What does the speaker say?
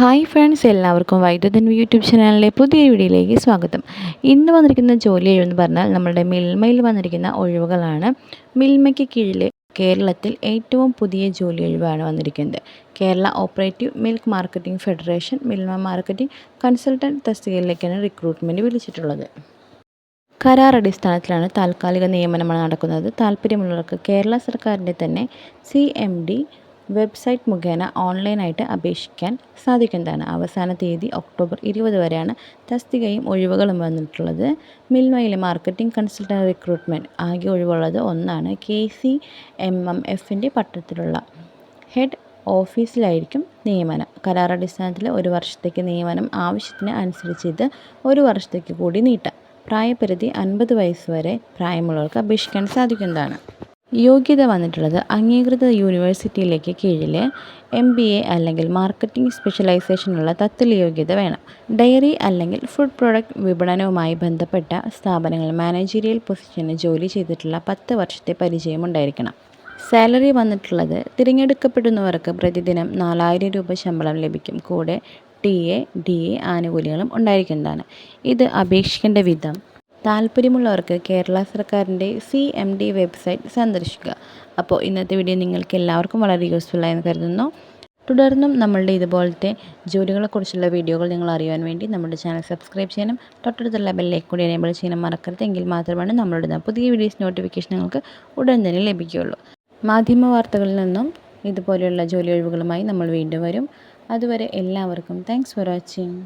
Hi friends എല്ലാവർക്കും വൈദ്യുതൻ YouTube ചാനലിലെ പുതിയ വീഡിയോയിലേക്ക് സ്വാഗതം. ഇന്ന് വന്നിരിക്കുന്ന ജോലി എന്ന് പറഞ്ഞാൽ നമ്മുടെ മിൽമയിൽ വന്നിരിക്കുന്ന ഒഴിവുകളാണ്. മിൽമയ്ക്ക് കീഴിൽ കേരളത്തിൽ ഏറ്റവും പുതിയ ജോലി ഒഴിവാണ് വന്നിരിക്കുന്നത്. Kerala operative milk marketing federation Milma marketing consultant തസ്തികയിലേക്കാണ് recruitment വിളിച്ചിട്ടുള്ളത്. കരാർ അടിസ്ഥാനത്തിലാണ് താൽക്കാലിക നിയമനമാണ് നടക്കുന്നത്. താല്പര്യമുള്ളവർക്ക് കേരള സർക്കാരിന്റെ തന്നെ സി എം ഡി വെബ്സൈറ്റ് മുഖേന ഓൺലൈനായിട്ട് അപേക്ഷിക്കാൻ സാധിക്കുന്നതാണ്. അവസാന തീയതി ഒക്ടോബർ ഇരുപത് വരെയാണ് തസ്തികയും ഒഴിവുകളും വന്നിട്ടുള്ളത്. മിൽമയിലെ മാർക്കറ്റിംഗ് കൺസൾട്ടന്റ് റിക്രൂട്ട്മെന്റ് ആകെ ഒഴിവുള്ളത് ഒന്നാണ്. കെ സി എം എം എഫിന്റെ പട്ടത്തിലുള്ള ഹെഡ് ഓഫീസിലായിരിക്കും നിയമനം. കരാറടിസ്ഥാനത്തിൽ ഒരു വർഷത്തേക്ക് നിയമനം ആവശ്യത്തിന് അനുസരിച്ച് ഇത് ഒരു വർഷത്തേക്ക് കൂടി നീട്ടാം. പ്രായപരിധി അൻപത് വയസ്സ് വരെ പ്രായമുള്ളവർക്ക് അപേക്ഷിക്കാൻ സാധിക്കുന്നതാണ്. യോഗ്യത വന്നിട്ടുള്ളത് അംഗീകൃത യൂണിവേഴ്സിറ്റിയിലേക്ക് കീഴിൽ എം ബി എ അല്ലെങ്കിൽ മാർക്കറ്റിംഗ് സ്പെഷ്യലൈസേഷനുള്ള തത്തുല്യ യോഗ്യത വേണം. ഡയറി അല്ലെങ്കിൽ ഫുഡ് പ്രോഡക്റ്റ് വിപണനവുമായി ബന്ധപ്പെട്ട സ്ഥാപനങ്ങൾ മാനേജീരിയൽ പൊസിഷന് ജോലി ചെയ്തിട്ടുള്ള പത്ത് വർഷത്തെ പരിചയം ഉണ്ടായിരിക്കണം. സാലറി വന്നിട്ടുള്ളത് തിരഞ്ഞെടുക്കപ്പെടുന്നവർക്ക് പ്രതിദിനം നാലായിരം രൂപ ശമ്പളം ലഭിക്കും. കൂടെ ടി എ ഡി എ ആനുകൂല്യങ്ങളും ഉണ്ടായിരിക്കുന്നതാണ്. ഇത് അപേക്ഷിക്കേണ്ട വിധം താല്പര്യമുള്ളവർക്ക് കേരള സർക്കാരിന്റെ സി എം ഡി വെബ്സൈറ്റ് സന്ദർശിക്കുക. അപ്പോൾ ഇന്നത്തെ വീഡിയോ നിങ്ങൾക്ക് എല്ലാവർക്കും വളരെ യൂസ്ഫുള്ളായെന്ന് കരുതുന്നു. തുടർന്നും നമ്മളുടെ ഇതുപോലത്തെ ജോലികളെക്കുറിച്ചുള്ള വീഡിയോകൾ നിങ്ങൾ അറിയാൻ വേണ്ടി നമ്മുടെ ചാനൽ സബ്സ്ക്രൈബ് ചെയ്യാനും തൊട്ടടുത്തുള്ള ബെല്ലേക്ക് കൂടി എനേബിൾ ചെയ്യാനും മറക്കരുത്. എങ്കിൽ മാത്രമാണ് നമ്മളുടെ പുതിയ വീഡിയോസ് നോട്ടിഫിക്കേഷൻ നിങ്ങൾക്ക് ഉടൻ തന്നെ ലഭിക്കുകയുള്ളൂ. മാധ്യമ വാർത്തകളിൽ നിന്നും ഇതുപോലെയുള്ള ജോലി ഒഴിവുകളുമായി നമ്മൾ വീണ്ടും വരും. അതുവരെ എല്ലാവർക്കും താങ്ക്സ് ഫോർ വാച്ചിങ്